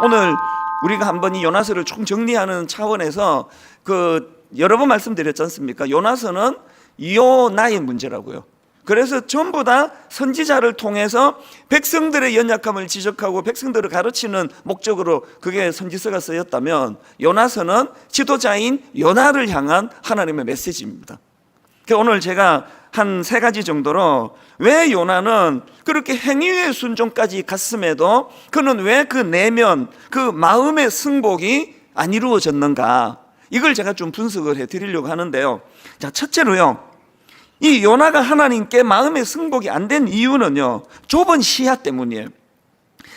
오늘 우리가 한번 이 요나서를 총 정리하는 차원에서 그 여러 번 말씀드렸지 않습니까? 요나서는 요나의 문제라고요. 그래서 전부 다 선지자를 통해서 백성들의 연약함을 지적하고 백성들을 가르치는 목적으로 그게 선지서가 쓰였다면 요나서는 지도자인 요나를 향한 하나님의 메시지입니다. 그러니까 오늘 제가 한 세 가지 정도로 왜 요나는 그렇게 행위의 순종까지 갔음에도 그는 왜 그 내면 그 마음의 승복이 안 이루어졌는가 이걸 제가 좀 분석을 해 드리려고 하는데요. 자, 첫째로요. 이 요나가 하나님께 마음의 승복이 안 된 이유는요. 좁은 시야 때문이에요.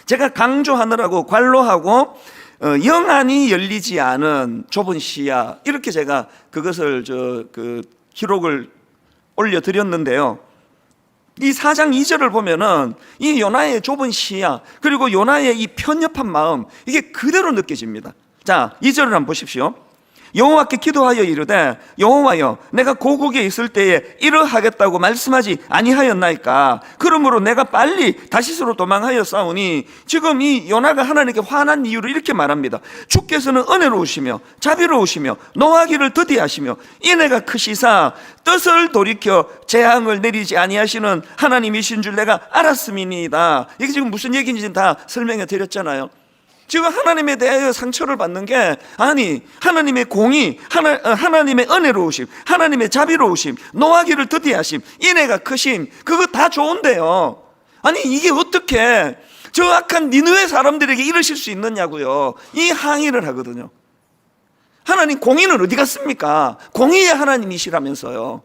제가 강조하느라고 관로하고 어, 영안이 열리지 않은 좁은 시야 이렇게 제가 그것을 저 그 기록을 올려 드렸는데요. 이 4장 2절을 보면은 이 요나의 좁은 시야 그리고 요나의 이 편협한 마음 이게 그대로 느껴집니다. 자, 2절을 한번 보십시오. 여호와께 기도하여 이르되 여호와여 내가 고국에 있을 때에 이러하겠다고 말씀하지 아니하였나이까? 그러므로 내가 빨리 다시스로 도망하여 싸우니 지금 이 요나가 하나님께 화난 이유를 이렇게 말합니다. 주께서는 은혜로우시며 자비로우시며 노하기를 더디하시며 인애가 크시사 뜻을 돌이켜 재앙을 내리지 아니하시는 하나님이신 줄 내가 알았음이니이다. 이게 지금 무슨 얘기인지 다 설명해 드렸잖아요 지금 하나님에 대하여 상처를 받는 게 아니 하나님의 공의 하나, 어, 하나님의 은혜로우심 하나님의 자비로우심 노하기를 더디하심 인애가 크심 그거 다 좋은데요. 아니 이게 어떻게 저 악한 니느웨 사람들에게 이러실 수 있느냐고요. 이 항의를 하거든요. 하나님 공의는 어디 갔습니까? 공의의 하나님이시라면서요.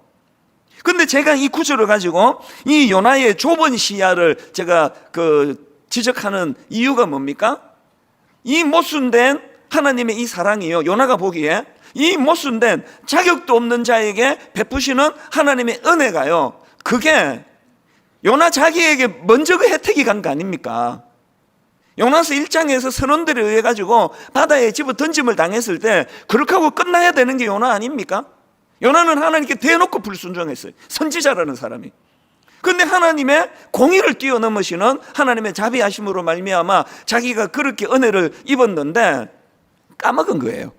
근데 제가 이 구절을 가지고 이 요나의 좁은 시야를 제가 그 지적하는 이유가 뭡니까? 이 모순된 하나님의 이 사랑이요. 요나가 보기에 이 모순된 자격도 없는 자에게 베푸시는 하나님의 은혜가요. 그게 요나 자기에게 먼저 그 혜택이 간 거 아닙니까? 요나서 1장에서 선원들에 의해 가지고 바다에 집어 던짐을 당했을 때 그렇게 하고 끝나야 되는 게 요나 아닙니까? 요나는 하나님께 대놓고 불순종했어요. 선지자라는 사람이. 근데 하나님의 공의를 뛰어넘으시는 하나님의 자비하심으로 말미암아 자기가 그렇게 은혜를 입었는데 까먹은 거예요.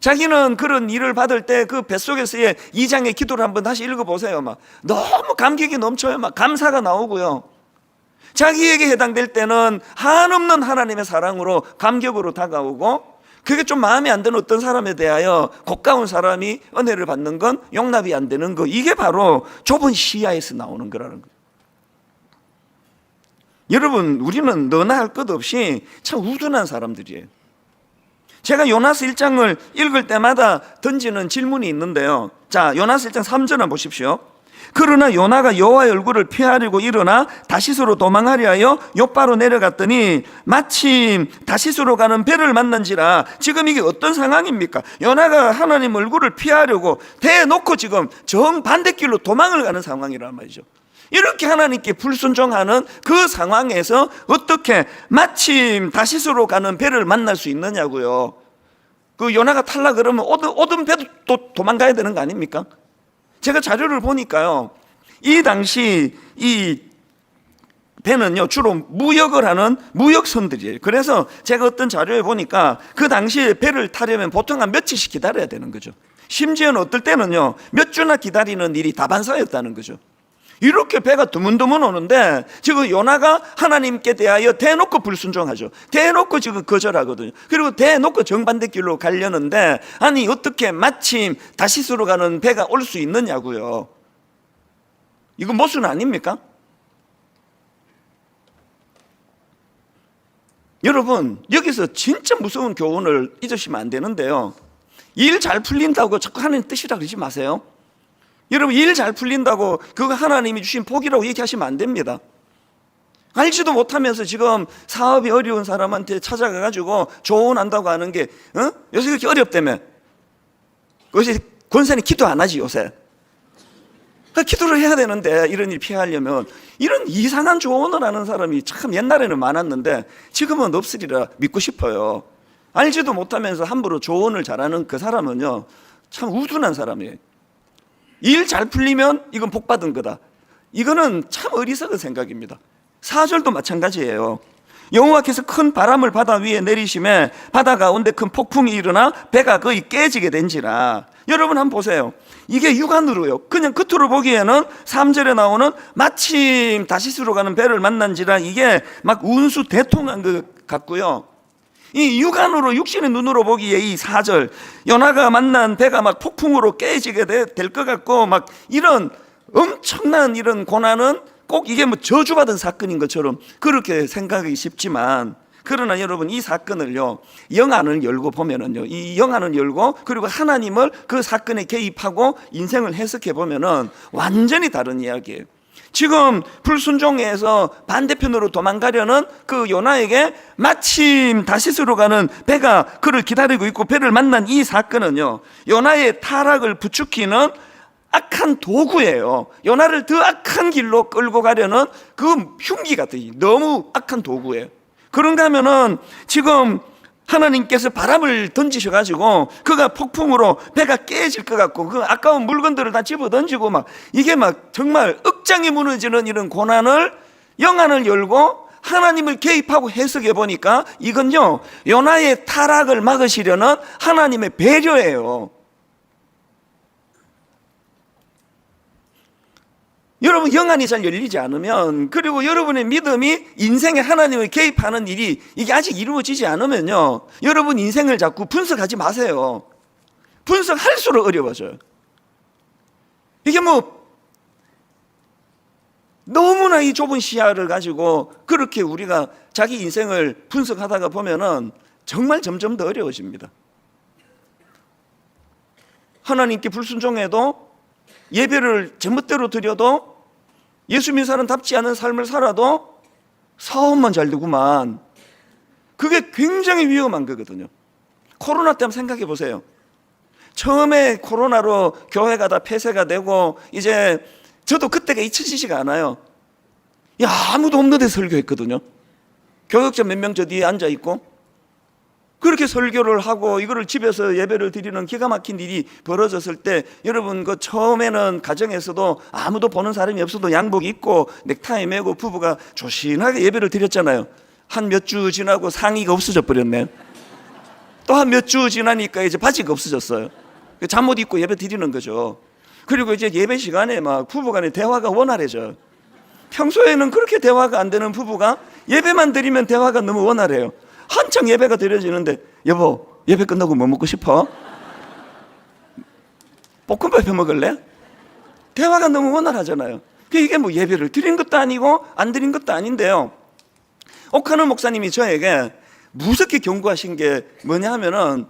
자기는 그런 일을 받을 때 그 뱃속에서의 이장의 기도를 한번 다시 읽어보세요. 막 너무 감격이 넘쳐요. 막 감사가 나오고요. 자기에게 해당될 때는 한없는 하나님의 사랑으로 감격으로 다가오고 그게 좀 마음에 안 드는 어떤 사람에 대하여 고가운 사람이 은혜를 받는 건 용납이 안 되는 거 이게 바로 좁은 시야에서 나오는 거라는 거예요. 여러분 우리는 너나 할 것 없이 참 우둔한 사람들이에요. 제가 요나스 1장을 읽을 때마다 던지는 질문이 있는데요. 자, 요나스 1장 3절을 보십시오. 그러나 요나가 여호와의 얼굴을 피하려고 일어나 다시스로 도망하려 하여 요바로 내려갔더니 마침 다시스로 가는 배를 만난지라 지금 이게 어떤 상황입니까? 요나가 하나님 얼굴을 피하려고 대놓고 지금 정반대길로 도망을 가는 상황이란 말이죠. 이렇게 하나님께 불순종하는 그 상황에서 어떻게 마침 다시스로 가는 배를 만날 수 있느냐고요. 그 요나가 탈라 그러면 오든 배도 또 도망가야 되는 거 아닙니까? 제가 자료를 보니까요. 이 당시 이 배는요 주로 무역을 하는 무역선들이에요. 그래서 제가 어떤 자료에 보니까 그 당시에 배를 타려면 보통 한 며칠씩 기다려야 되는 거죠. 심지어는 어떨 때는요 몇 주나 기다리는 일이 다반사였다는 거죠. 이렇게 배가 드문드문 오는데 지금 요나가 하나님께 대하여 대놓고 불순종하죠. 대놓고 지금 거절하거든요. 그리고 대놓고 정반대 길로 가려는데 아니 어떻게 마침 다시스로 가는 배가 올 수 있느냐고요. 이거 모순 아닙니까? 여러분 여기서 진짜 무서운 교훈을 잊으시면 안 되는데요. 일 잘 풀린다고 자꾸 하는 뜻이라 그러지 마세요. 여러분 일 잘 풀린다고 그거 하나님이 주신 복이라고 얘기하시면 안 됩니다. 알지도 못하면서 지금 사업이 어려운 사람한테 찾아가 가지고 조언한다고 하는 게 어? 요새 그렇게 어렵다며. 그것이 권사님 기도 안 하지 요새. 그러니까 기도를 해야 되는데 이런 일 피하려면 이런 이상한 조언을 하는 사람이 참 옛날에는 많았는데 지금은 없으리라 믿고 싶어요. 알지도 못하면서 함부로 조언을 잘하는 그 사람은요 참 우둔한 사람이에요. 일 잘 풀리면 이건 복 받은 거다. 이거는 참 어리석은 생각입니다. 사절도 마찬가지예요. 여호와께서 큰 바람을 바다 위에 내리심에 바다 가운데 큰 폭풍이 일어나 배가 거의 깨지게 된지라 여러분 한번 보세요 이게 육안으로요 그냥 겉으로 보기에는 3절에 나오는 마침 다시스로 가는 배를 만난지라 이게 막 운수 대통한 것 같고요 이 육안으로 육신의 눈으로 보기에 이 4절 연하가 만난 배가 막 폭풍으로 깨지게 될 것 같고 막 이런 엄청난 이런 고난은 꼭 이게 뭐 저주받은 사건인 것처럼 그렇게 생각하기 쉽지만 그러나 여러분 이 사건을요 영안을 열고 보면은요 이 영안을 열고 그리고 하나님을 그 사건에 개입하고 인생을 해석해 보면은 완전히 다른 이야기예요. 지금 불순종에서 반대편으로 도망가려는 그 요나에게 마침 다시스로 가는 배가 그를 기다리고 있고 배를 만난 이 사건은요 요나의 타락을 부추기는 악한 도구예요. 요나를 더 악한 길로 끌고 가려는 그 흉기 같은 너무 악한 도구예요. 그런가 하면은 지금 하나님께서 바람을 던지셔 가지고 그가 폭풍으로 배가 깨질 것 같고 그 아까운 물건들을 다 집어 던지고 막 이게 막 정말 억장이 무너지는 이런 고난을 영안을 열고 하나님을 개입하고 해석해 보니까 이건요 요나의 타락을 막으시려는 하나님의 배려예요. 여러분 영안이 잘 열리지 않으면 그리고 여러분의 믿음이 인생에 하나님을 개입하는 일이 이게 아직 이루어지지 않으면요 여러분 인생을 자꾸 분석하지 마세요. 분석할수록 어려워져요. 이게 뭐 너무나 이 좁은 시야를 가지고 그렇게 우리가 자기 인생을 분석하다가 보면은 정말 점점 더 어려워집니다. 하나님께 불순종해도 예배를 제멋대로 드려도 예수 믿는 사람답지 않은 삶을 살아도 사업만 잘 되구만. 그게 굉장히 위험한 거거든요. 코로나 때 한번 생각해 보세요. 처음에 코로나로 교회가 다 폐쇄가 되고 이제 저도 그때가 잊혀지지가 않아요. 야 아무도 없는 데 설교했거든요. 교역자 몇 명 저 뒤에 앉아 있고 그렇게 설교를 하고 이거를 집에서 예배를 드리는 기가 막힌 일이 벌어졌을 때 여러분 그 처음에는 가정에서도 아무도 보는 사람이 없어도 양복 입고 넥타이 메고 부부가 조신하게 예배를 드렸잖아요. 한 몇 주 지나고 상의가 없어져 버렸네. 또한 몇 주 지나니까 이제 바지가 없어졌어요. 잠옷 입고 예배 드리는 거죠. 그리고 이제 예배 시간에 막 부부 간의 대화가 원활해져요. 평소에는 그렇게 대화가 안 되는 부부가 예배만 드리면 대화가 너무 원활해요. 한창 예배가 드려지는데 여보 예배 끝나고 뭐 먹고 싶어? 볶음밥 해 먹을래? 대화가 너무 원활하잖아요. 그 이게 뭐 예배를 드린 것도 아니고 안 드린 것도 아닌데요. 옥하는 목사님이 저에게 무섭게 경고하신 게 뭐냐 하면은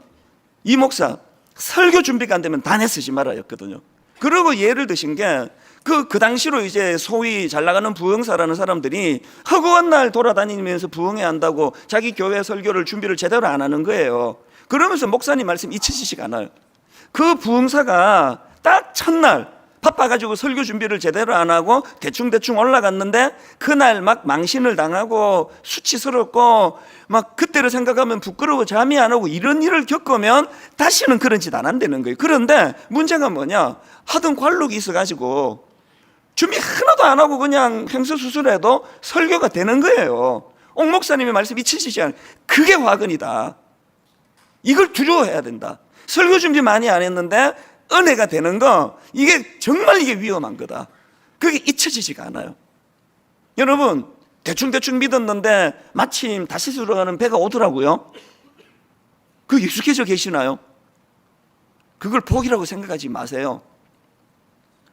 이 목사 설교 준비가 안 되면 단에 쓰지 말아였거든요. 그리고 예를 드신 게 그, 그 당시로 이제 소위 잘 나가는 부흥사라는 사람들이 허구한 날 돌아다니면서 부흥해야 한다고 자기 교회 설교를 준비를 제대로 안 하는 거예요. 그러면서 목사님 말씀 잊히시지가 않아요. 그 부흥사가 딱 첫날 바빠가지고 설교 준비를 제대로 안 하고 대충대충 올라갔는데 그날 막 망신을 당하고 수치스럽고 막 그때를 생각하면 부끄러워 잠이 안 오고 이런 일을 겪으면 다시는 그런 짓 안 한다는 거예요. 그런데 문제가 뭐냐? 하던 관록이 있어가지고 준비 하나도 안 하고 그냥 횡수 수술해도 설교가 되는 거예요. 옥 목사님의 말씀이 치시지 않아요. 그게 화근이다. 이걸 두려워해야 된다. 설교 준비 많이 안 했는데 은혜가 되는 거 이게 정말 이게 위험한 거다. 그게 잊혀지지가 않아요. 여러분 대충대충 믿었는데 마침 다시 들어가는 배가 오더라고요. 그 익숙해져 계시나요? 그걸 복이라고 생각하지 마세요.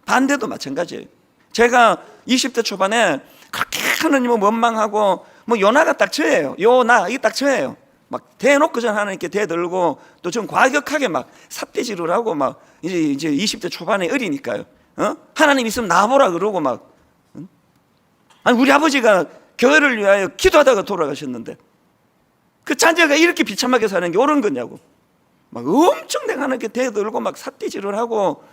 반대도 마찬가지예요. 제가 20대 초반에 그렇게 하나님을 원망하고 뭐 요나가 딱 저예요. 요나 이게 딱 저예요. 막 대놓고 전 하나님께 대들고 또좀 과격하게 막 삿대질을 하고 막 이제 이제 20대 초반에 어리니까요. 어? 하나님 있으면 나보라 그러고 막 응? 아니 우리 아버지가 교회를 위하여 기도하다가 돌아가셨는데 그 자녀가 이렇게 비참하게 사는 게 옳은 거냐고 막 엄청 내가 하나님께 대들고 막 삿대질을 하고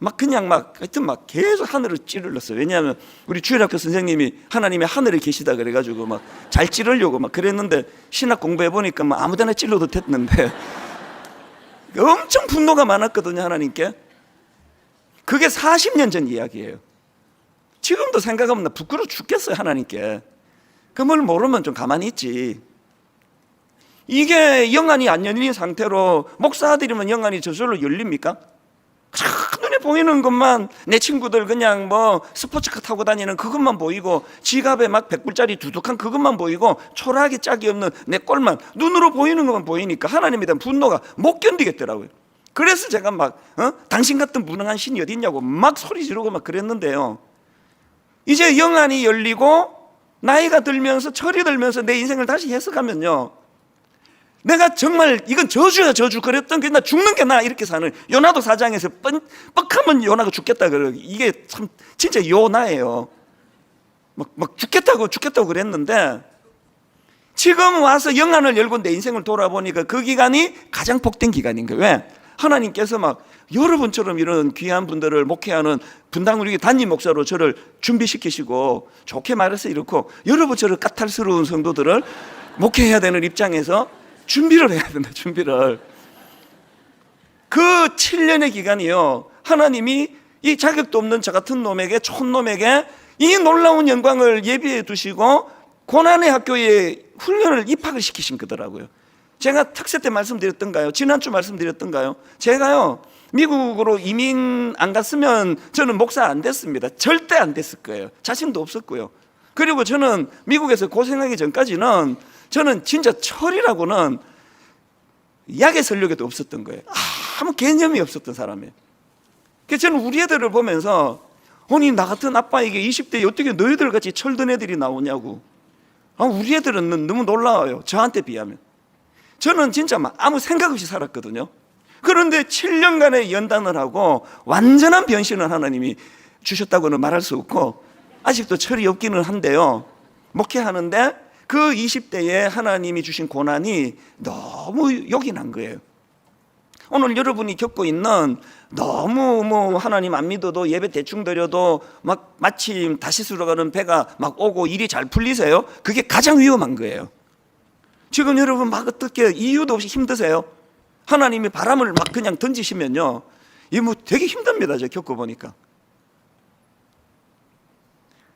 막 그냥 막 하여튼 막 계속 하늘을 찌르렀어요. 왜냐하면 우리 주일학교 선생님이 하나님이 하늘에 계시다 그래가지고 막 잘 찌르려고 막 그랬는데 신학 공부해 보니까 막 아무데나 찔러도 됐는데 엄청 분노가 많았거든요 하나님께. 그게 40년 전 이야기예요. 지금도 생각하면 나 부끄러워 죽겠어요 하나님께. 그걸 모르면 좀 가만히 있지. 이게 영안이 안 열린 상태로 목사들이면 영안이 저절로 열립니까? 참 눈에 보이는 것만 내 친구들 그냥 뭐 스포츠카 타고 다니는 그것만 보이고 지갑에 막 100불짜리 두둑한 그것만 보이고 초라하게 짝이 없는 내 꼴만 눈으로 보이는 것만 보이니까 하나님에 대한 분노가 못 견디겠더라고요. 그래서 제가 막 어? 당신 같은 무능한 신이 어디 있냐고 막 소리 지르고 막 그랬는데요. 이제 영안이 열리고 나이가 들면서 철이 들면서 내 인생을 다시 해석하면요. 내가 정말 이건 저주야 저주 그랬던 게 나 죽는 게 나 이렇게 사는 요나도 사장에서 뻔, 뻑하면 요나가 죽겠다 그러 이게 참 진짜 요나예요. 막, 막 죽겠다고 죽겠다고 그랬는데 지금 와서 영안을 열고 내 인생을 돌아보니까 그 기간이 가장 복된 기간인 거예요. 왜? 하나님께서 막 여러분처럼 이런 귀한 분들을 목회하는 분당 우리 단임 목사로 저를 준비시키시고 좋게 말해서 이렇고 여러분처럼 까탈스러운 성도들을 목회해야 되는 입장에서 준비를 해야 된다. 준비를 그 7년의 기간이요. 하나님이 이 자격도 없는 저 같은 놈에게 촌놈에게 이 놀라운 영광을 예비해 두시고 고난의 학교에 훈련을 입학을 시키신 거더라고요. 제가 특세 때 말씀드렸던가요? 지난주 말씀드렸던가요? 제가요, 미국으로 이민 안 갔으면 저는 목사 안 됐습니다. 절대 안 됐을 거예요. 자신도 없었고요. 그리고 저는 미국에서 고생하기 전까지는 저는 진짜 철이라고는 약의 설력에도 없었던 거예요. 아무 개념이 없었던 사람이에요. 그래서 저는 우리 애들을 보면서 아니 나 같은 아빠에게 20대에 어떻게 너희들 같이 철든 애들이 나오냐고. 아, 우리 애들은 너무 놀라워요. 저한테 비하면. 저는 진짜 막 아무 생각 없이 살았거든요. 그런데 7년간의 연단을 하고 완전한 변신을 하나님이 주셨다고는 말할 수 없고 아직도 철이 없기는 한데요. 목회하는데 그 20대에 하나님이 주신 고난이 너무 난 거예요. 오늘 여러분이 겪고 있는 너무 뭐 하나님 안 믿어도 예배 대충 드려도 막 마침 다시 들어가는 배가 막 오고 일이 잘 풀리세요. 그게 가장 위험한 거예요. 지금 여러분 막 어떻게 이유도 없이 힘드세요? 하나님이 바람을 막 그냥 던지시면요. 이뭐 되게 힘듭니다. 저 겪어보니까.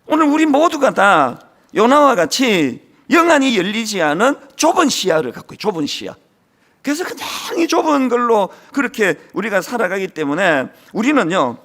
오늘 우리 모두가 다 요나와 같이 영안이 열리지 않은 좁은 시야를 갖고. 좁은 시야. 그래서 이 좁은 걸로 그렇게 우리가 살아가기 때문에 우리는요,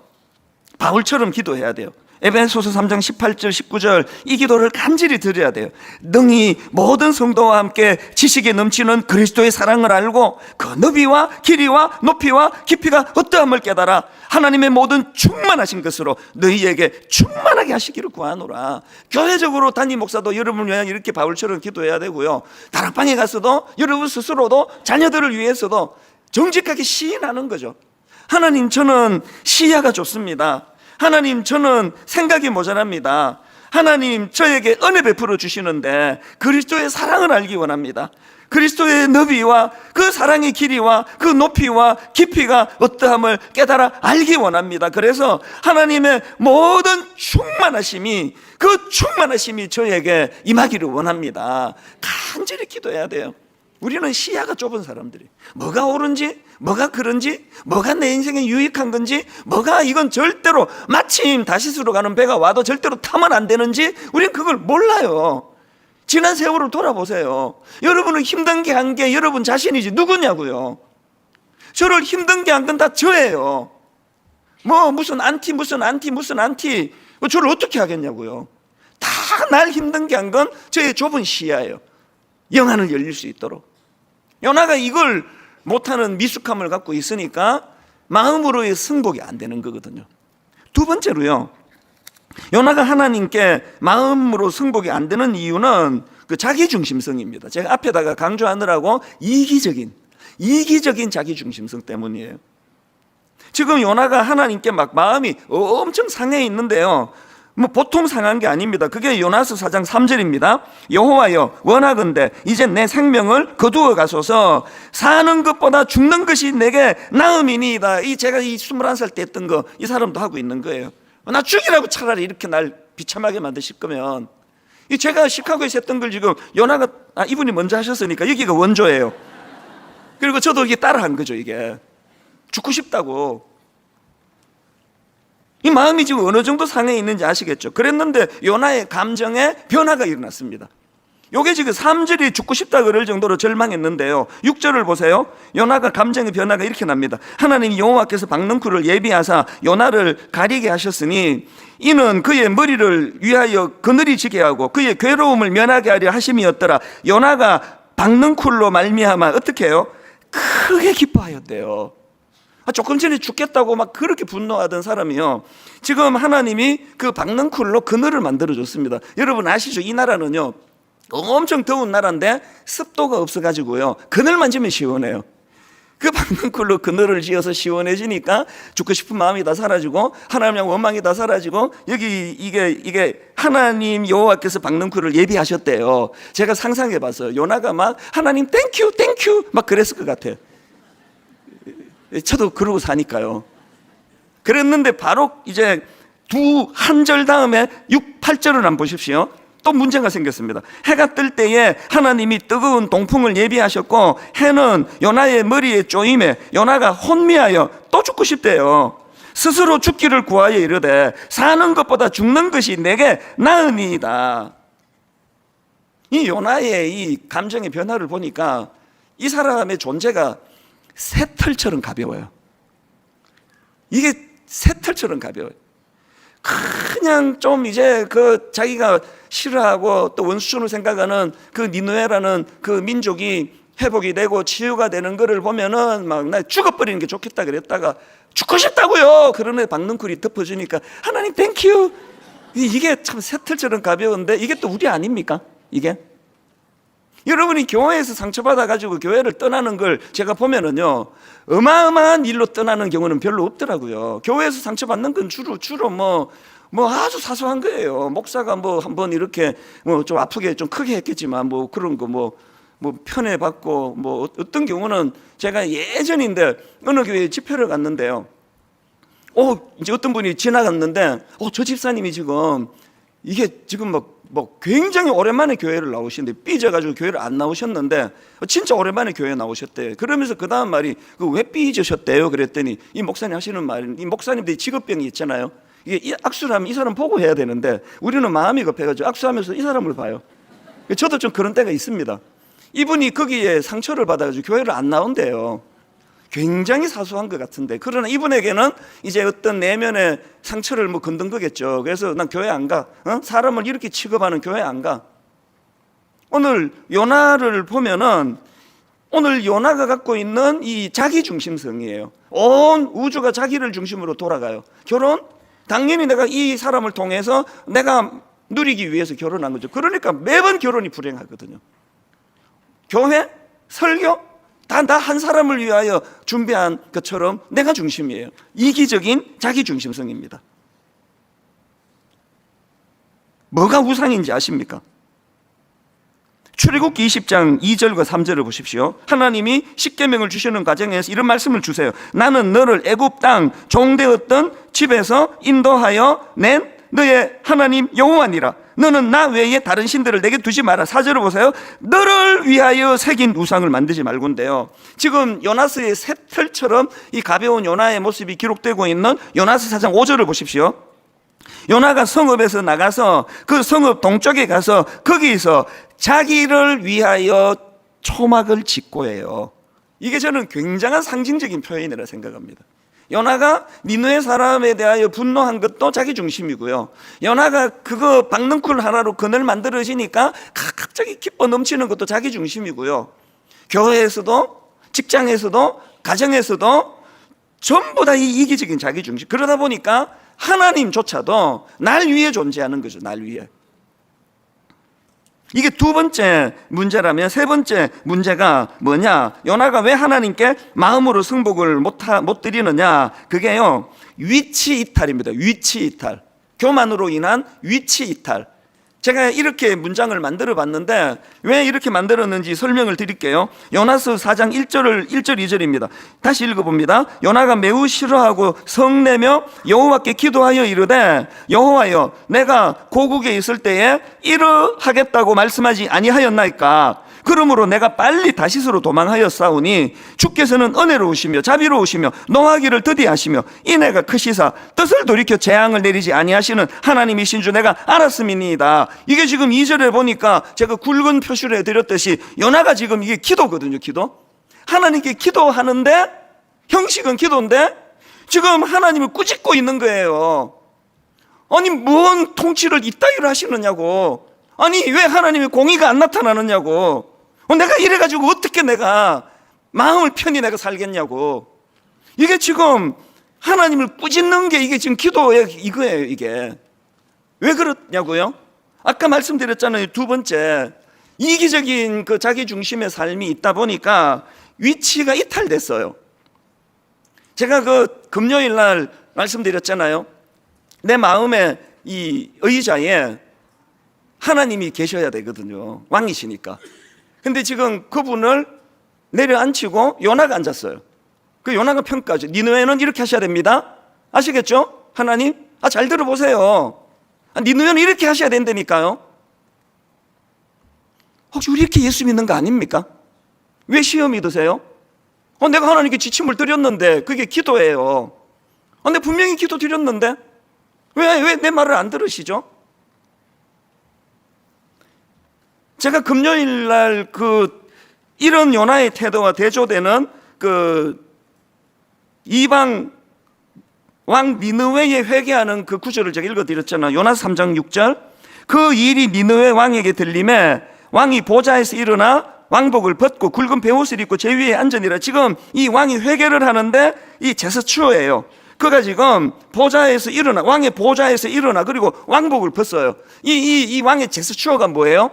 바울처럼 기도해야 돼요. 에베소서 3장 18절 19절 이 기도를 간절히 드려야 돼요. 능히 모든 성도와 함께 지식에 넘치는 그리스도의 사랑을 알고 그 너비와 길이와 높이와 깊이가 어떠함을 깨달아 하나님의 모든 충만하신 것으로 너희에게 충만하게 하시기를 구하노라. 교회적으로 단임 목사도 여러분을 위해 이렇게 바울처럼 기도해야 되고요. 다락방에 가서도 여러분 스스로도 자녀들을 위해서도 정직하게 시인하는 거죠. 하나님 저는 시야가 좋습니다. 하나님 저는 생각이 모자랍니다. 하나님 저에게 은혜 베풀어 주시는데 그리스도의 사랑을 알기 원합니다. 그리스도의 너비와 그 사랑의 길이와 그 높이와 깊이가 어떠함을 깨달아 알기 원합니다. 그래서 하나님의 모든 충만하심이 그 충만하심이 저에게 임하기를 원합니다. 간절히 기도해야 돼요. 우리는 시야가 좁은 사람들이 뭐가 옳은지 뭐가 그런지 뭐가 내 인생에 유익한 건지 뭐가 이건 절대로 마침 다시스로 가는 배가 와도 절대로 타면 안 되는지 우리는 그걸 몰라요. 지난 세월을 돌아보세요. 여러분은 힘든 게 한 게 여러분 자신이지 누구냐고요. 저를 힘든 게 한 건 다 저예요. 뭐 무슨 안티 무슨 안티 무슨 안티. 뭐 저를 어떻게 하겠냐고요. 다 날 힘든 게 한 건 저의 좁은 시야예요. 영안을 열릴 수 있도록. 요나가 이걸 못하는 미숙함을 갖고 있으니까 마음으로의 승복이 안 되는 거거든요. 두 번째로요. 요나가 하나님께 마음으로 승복이 안 되는 이유는 그 자기 중심성입니다. 제가 앞에다가 강조하느라고 이기적인 이기적인 자기 중심성 때문이에요. 지금 요나가 하나님께 막 마음이 엄청 상해 있는데요. 뭐 보통 상한 게 아닙니다. 그게 요나서 4장 3절입니다. 여호와여 원하건대 이제 내 생명을 거두어 가소서 사는 것보다 죽는 것이 내게 나음이니이다. 이 제가 이 21살 때 했던 거 이 사람도 하고 있는 거예요. 나 죽이라고 차라리 이렇게 날 비참하게 만드실 거면 이 제가 시카고에서 했던 걸 지금 요나가 아 이분이 먼저 하셨으니까 여기가 원조예요. 그리고 저도 이게 따라한 거죠, 이게. 죽고 싶다고. 이 마음이 지금 어느 정도 상해 있는지 아시겠죠? 그랬는데 요나의 감정에 변화가 일어났습니다. 요게 지금 3절이 죽고 싶다 그럴 정도로 절망했는데요. 6절을 보세요. 요나가 감정의 변화가 이렇게 납니다. 하나님이 여호와께서 박능쿨을 예비하사 요나를 가리게 하셨으니 이는 그의 머리를 위하여 그늘이 지게 하고 그의 괴로움을 면하게 하려 하심이었더라. 요나가 박능쿨로 말미암아 어떻게 해요? 크게 기뻐하였대요. 아, 조금 전에 죽겠다고 막 그렇게 분노하던 사람이요. 지금 하나님이 그 박능쿨로 그늘을 만들어 줬습니다. 여러분 아시죠? 이 나라는요. 엄청 더운 나라인데 습도가 없어가지고요. 그늘만 지면 시원해요. 그 박능쿨로 그늘을 지어서 시원해지니까 죽고 싶은 마음이 다 사라지고 하나님 원망이 다 사라지고 여기 이게 이게 하나님 여호와께서 박능쿨을 예비하셨대요. 제가 상상해 봤어요. 요나가 막 하나님 땡큐 땡큐 막 그랬을 것 같아요. 저도 그러고 사니까요. 그랬는데 바로 이제 두 한 절 다음에 6, 8절을 한번 보십시오. 또 문제가 생겼습니다. 해가 뜰 때에 하나님이 뜨거운 동풍을 예비하셨고 해는 요나의 머리에 쪼임에 요나가 혼미하여 또 죽고 싶대요. 스스로 죽기를 구하여 이르되 사는 것보다 죽는 것이 내게 나으니이다. 이 요나의 이 감정의 변화를 보니까 이 사람의 존재가 새털처럼 가벼워요. 이게 새털처럼 가벼워요. 그냥 좀 이제 그 자기가 싫어하고 또 원수촌을 생각하는 그 니누에라는 그 민족이 회복이 되고 치유가 되는 거를 보면은 막 나 죽어버리는 게 좋겠다 그랬다가 죽고 싶다고요. 그러네 박능쿨이 덮어주니까 하나님 땡큐. 이게 참 새털처럼 가벼운데 이게 또 우리 아닙니까? 이게 여러분이 교회에서 상처받아 가지고 교회를 떠나는 걸 제가 보면은요 어마어마한 일로 떠나는 경우는 별로 없더라고요. 교회에서 상처받는 건 주로 주로 뭐. 뭐 아주 사소한 거예요. 목사가 뭐 한번 이렇게 뭐 좀 아프게 좀 크게 했겠지만 뭐 그런 거 뭐 뭐 편애 받고 뭐 어떤 경우는 제가 예전인데 어느 교회 집회를 갔는데요. 어 이제 어떤 분이 지나갔는데 어 저 집사님이 지금 이게 지금 뭐, 뭐 굉장히 오랜만에 교회를 나오시는데 삐져가지고 교회를 안 나오셨는데 진짜 오랜만에 교회 나오셨대. 그러면서 그 다음 말이 그 왜 삐져셨대요? 그랬더니 이 목사님 하시는 말이 이 목사님들이 직업병이 있잖아요. 이게 이 악수를 하면 이 사람 보고 해야 되는데 우리는 마음이 급해가지고 악수하면서 이 사람을 봐요. 저도 좀 그런 때가 있습니다. 이분이 거기에 상처를 받아가지고 교회를 안 나온대요. 굉장히 사소한 것 같은데 그러나 이분에게는 이제 어떤 내면의 상처를 뭐 건든 거겠죠. 그래서 난 교회 안 가. 어? 사람을 이렇게 취급하는 교회 안 가. 오늘 요나를 보면은 오늘 요나가 갖고 있는 이 자기 중심성이에요. 온 우주가 자기를 중심으로 돌아가요. 결혼 당연히 내가 이 사람을 통해서 내가 누리기 위해서 결혼한 거죠. 그러니까 매번 결혼이 불행하거든요. 교회, 설교, 다나한 사람을 위하여 준비한 것처럼 내가 중심이에요. 이기적인 자기 중심성입니다. 뭐가 우상인지 아십니까? 출애굽기 20장 2절과 3절을 보십시오. 하나님이 십계명을 주시는 과정에서 이런 말씀을 주세요. 나는 너를 애굽 땅 종되었던 집에서 인도하여 낸 너의 하나님 여호와니라. 너는 나 외에 다른 신들을 내게 두지 마라. 사절을 보세요. 너를 위하여 새긴 우상을 만들지 말고인데요. 지금 요나스의 새털처럼 이 가벼운 요나의 모습이 기록되고 있는 요나스 사장 5절을 보십시오. 요나가 성읍에서 나가서 그 성읍 동쪽에 가서 거기서 자기를 위하여 초막을 짓고 해요. 이게 저는 굉장한 상징적인 표현이라 생각합니다. 요나가 니누의 사람에 대하여 분노한 것도 자기 중심이고요. 요나가 그거 박능쿨 하나로 그늘 만들어지니까 갑자기 기뻐 넘치는 것도 자기 중심이고요. 교회에서도 직장에서도 가정에서도 전부 다 이 이기적인 자기 중심. 그러다 보니까 하나님조차도 날 위해 존재하는 거죠. 날 위해. 이게 두 번째 문제라면 세 번째 문제가 뭐냐? 요나가 왜 하나님께 마음으로 승복을 못, 하, 못 드리느냐? 그게요, 위치 이탈입니다. 위치 이탈. 교만으로 인한 위치 이탈. 제가 이렇게 문장을 만들어 봤는데 왜 이렇게 만들었는지 설명을 드릴게요. 요나스 4장 1절을 1절 2절입니다. 다시 읽어 봅니다. 요나가 매우 싫어하고 성내며 여호와께 기도하여 이르되 여호와여 내가 고국에 있을 때에 이러하겠다고 말씀하지 아니하였나이까 그러므로 내가 빨리 다시스로 도망하여 싸우니 주께서는 은혜로우시며 자비로우시며 노하기를 더디하시며 이내가 크시사 뜻을 돌이켜 재앙을 내리지 아니하시는 하나님이신 줄 내가 알았음이니이다. 이게 지금 2절에 보니까 제가 굵은 표시를 해드렸듯이 연하가 지금 이게 기도거든요. 기도. 하나님께 기도하는데 형식은 기도인데 지금 하나님을 꾸짖고 있는 거예요. 아니 뭔 통치를 이따위로 하시느냐고 아니 왜 하나님의 공의가 안 나타나느냐고 어, 내가 이래가지고 어떻게 내가 마음을 편히 내가 살겠냐고 이게 지금 하나님을 꾸짖는 게 이게 지금 기도의 이거예요 이게 왜 그렇냐고요? 아까 말씀드렸잖아요 두 번째 이기적인 그 자기 중심의 삶이 있다 보니까 위치가 이탈됐어요 제가 그 금요일 날 말씀드렸잖아요 내 마음에 이 의자에 하나님이 계셔야 되거든요. 왕이시니까. 근데 지금 그분을 내려앉히고 요나가 앉았어요. 그 요나가 평가죠. 니누에는 이렇게 하셔야 됩니다. 아시겠죠? 하나님? 아, 잘 들어보세요. 아, 니누에는 이렇게 하셔야 된다니까요. 혹시 우리 이렇게 예수 믿는 거 아닙니까? 왜 시험이 드세요? 어, 내가 하나님께 지침을 드렸는데 그게 기도예요. 어, 내가 분명히 기도 드렸는데 왜, 왜 내 말을 안 들으시죠? 제가 금요일 날 그 이런 요나의 태도와 대조되는 그 이방 왕 니느웨에 회개하는 그 구절을 제가 읽어드렸잖아요. 요나 3장 6절. 그 일이 니느웨 왕에게 들림에 왕이 보좌에서 일어나 왕복을 벗고 굵은 베옷을 입고 제 위에 앉으니라. 지금 이 왕이 회개를 하는데 이 제스처예요. 그가 지금 보좌에서 일어나 왕의 보좌에서 일어나 그리고 왕복을 벗어요. 이 이 이 왕의 제스처가 뭐예요?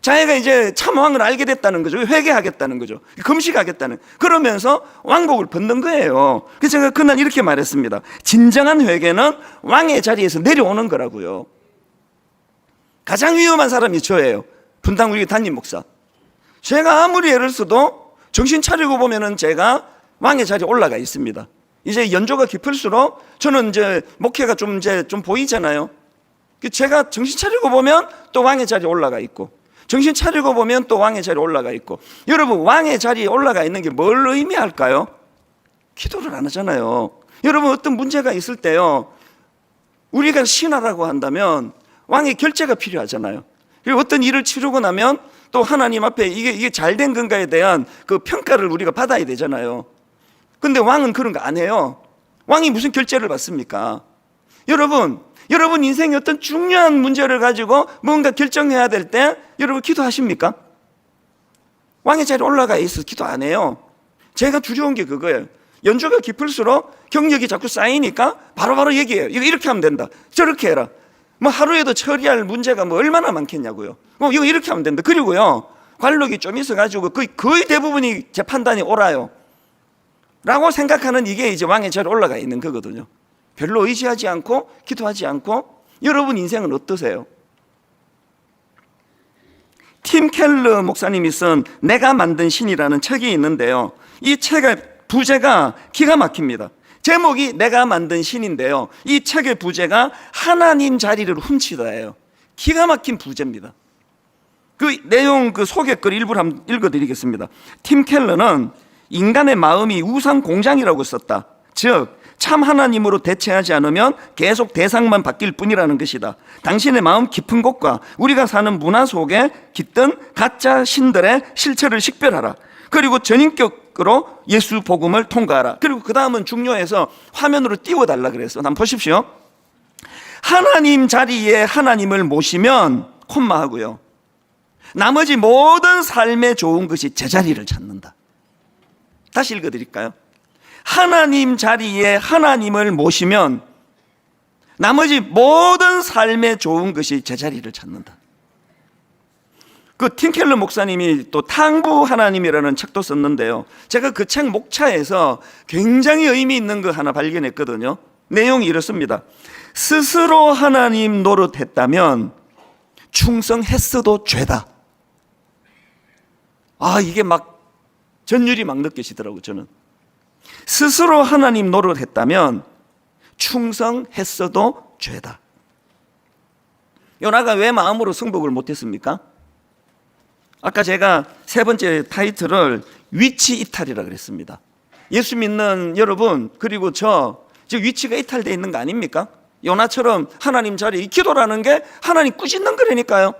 자기가 이제 참 왕을 알게 됐다는 거죠. 회개하겠다는 거죠. 금식하겠다는. 그러면서 왕복을 벗는 거예요. 그래서 제가 그날 이렇게 말했습니다. 진정한 회개는 왕의 자리에서 내려오는 거라고요. 가장 위험한 사람이 저예요. 분당 우리 담임 목사. 제가 아무리 애를 써도 정신 차리고 보면은 제가 왕의 자리에 올라가 있습니다. 이제 연조가 깊을수록 저는 이제 목회가 좀 이제 좀 보이잖아요. 그 제가 정신 차리고 보면 또 왕의 자리에 올라가 있고 정신 차리고 보면 또 왕의 자리에 올라가 있고 여러분 왕의 자리에 올라가 있는 게 뭘 의미할까요? 기도를 안 하잖아요. 여러분 어떤 문제가 있을 때요. 우리가 신하라고 한다면 왕의 결재가 필요하잖아요. 그리고 어떤 일을 치르고 나면 또 하나님 앞에 이게 이게 잘 된 건가에 대한 그 평가를 우리가 받아야 되잖아요. 근데 왕은 그런 거 안 해요. 왕이 무슨 결재를 받습니까? 여러분, 여러분 인생의 어떤 중요한 문제를 가지고 뭔가 결정해야 될 때 여러분 기도하십니까? 왕의 자리에 올라가 있어 기도 안 해요. 제가 두려운 게 그거예요. 연주가 깊을수록 경력이 자꾸 쌓이니까 바로 바로 얘기해요. 이거 이렇게 하면 된다. 저렇게 해라. 뭐 하루에도 처리할 문제가 뭐 얼마나 많겠냐고요. 뭐 이거 이렇게 하면 된다. 그리고요. 관록이 좀 있어가지고 거의, 거의 대부분이 제 판단이 옳아요. 라고 생각하는 이게 이제 왕의 자리에 올라가 있는 거거든요. 별로 의지하지 않고 기도하지 않고 여러분 인생은 어떠세요? 팀 켈러 목사님이 쓴 내가 만든 신이라는 책이 있는데요. 이 책의 부제가 기가 막힙니다. 제목이 내가 만든 신인데요. 이 책의 부제가 하나님 자리를 훔치다예요. 기가 막힌 부제입니다. 그 내용 그 소개글 일부를 한번 읽어드리겠습니다. 팀 켈러는 인간의 마음이 우상 공장이라고 썼다. 즉, 참 하나님으로 대체하지 않으면 계속 대상만 바뀔 뿐이라는 것이다. 당신의 마음 깊은 곳과 우리가 사는 문화 속에 깃든 가짜 신들의 실체를 식별하라. 그리고 전인격으로 예수 복음을 통과하라. 그리고 그 다음은 중요해서 화면으로 띄워달라 그랬어. 한번 보십시오. 하나님 자리에 하나님을 모시면 콤마 하고요. 나머지 모든 삶에 좋은 것이 제자리를 찾는다. 다시 읽어드릴까요? 하나님 자리에 하나님을 모시면 나머지 모든 삶에 좋은 것이 제자리를 찾는다. 그 팀켈러 목사님이 또 탕부 하나님이라는 책도 썼는데요. 제가 그 책 목차에서 굉장히 의미 있는 거 하나 발견했거든요. 내용이 이렇습니다. 스스로 하나님 노릇했다면 충성했어도 죄다. 아, 이게 막 전율이 막 느껴지더라고요, 저는. 스스로 하나님 노릇했다면 충성했어도 죄다. 요나가 왜 마음으로 승복을 못했습니까? 아까 제가 세 번째 타이틀을 위치 이탈이라 그랬습니다. 예수 믿는 여러분 그리고 저 지금 위치가 이탈돼 있는 거 아닙니까? 요나처럼 하나님 자리 기도라는 게 하나님 꾸짖는 거라니까요.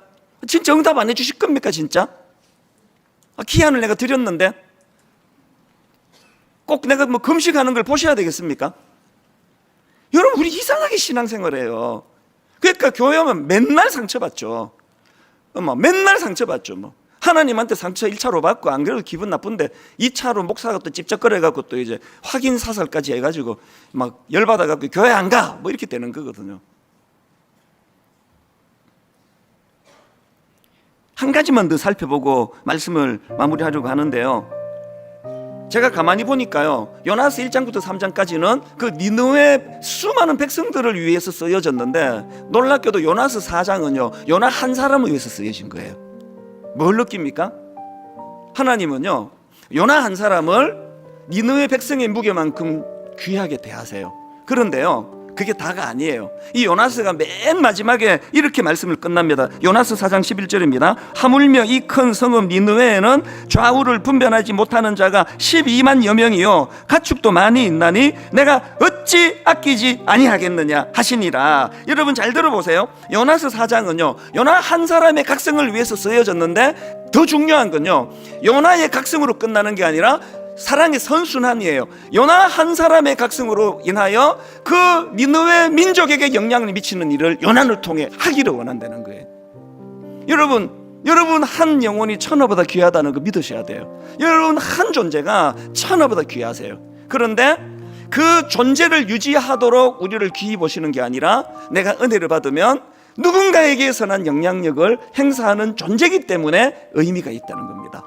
진짜 응답 안 해주실 겁니까 진짜? 아, 기한을 내가 드렸는데 꼭 내가 뭐 금식하는 걸 보셔야 되겠습니까? 여러분 우리 이상하게 신앙생활해요. 그러니까 교회 오면 맨날 상처받죠. 뭐 맨날 상처받죠. 뭐 하나님한테 상처 1차로 받고 안 그래도 기분 나쁜데 2차로 목사가 또 찝쩍거려 갖고 또 이제 확인 사설까지 해 가지고 막 열받아 갖고 교회 안 가. 뭐 이렇게 되는 거거든요. 한 가지만 더 살펴보고 말씀을 마무리하려고 하는데요. 제가 가만히 보니까요. 요나스 1장부터 3장까지는 그 니느웨 수많은 백성들을 위해서 쓰여졌는데 놀랍게도 요나스 4장은요. 요나 한 사람을 위해서 쓰여진 거예요. 뭘 느낍니까? 하나님은요. 요나 한 사람을 니느웨 백성의 무게만큼 귀하게 대하세요. 그런데요. 그게 다가 아니에요. 이 요나스가 맨 마지막에 이렇게 말씀을 끝납니다. 요나스 4장 11절입니다. 하물며 이 큰 성읍 니느웨에는 좌우를 분별하지 못하는 자가 12만여 명이요 가축도 많이 있나니 내가 어찌 아끼지 아니하겠느냐 하시니라. 여러분 잘 들어보세요. 요나스 4장은요. 요나 한 사람의 각성을 위해서 쓰여졌는데 더 중요한 건요. 요나의 각성으로 끝나는 게 아니라 사랑의 선순환이에요. 요나 한 사람의 각성으로 인하여 그 니느웨 민족에게 영향을 미치는 일을 요나를 통해 하기를 원한다는 거예요. 여러분, 여러분 한 영혼이 천하보다 귀하다는 거 믿으셔야 돼요. 여러분 한 존재가 천하보다 귀하세요. 그런데 그 존재를 유지하도록 우리를 귀히 보시는 게 아니라 내가 은혜를 받으면 누군가에게 선한 영향력을 행사하는 존재이기 때문에 의미가 있다는 겁니다.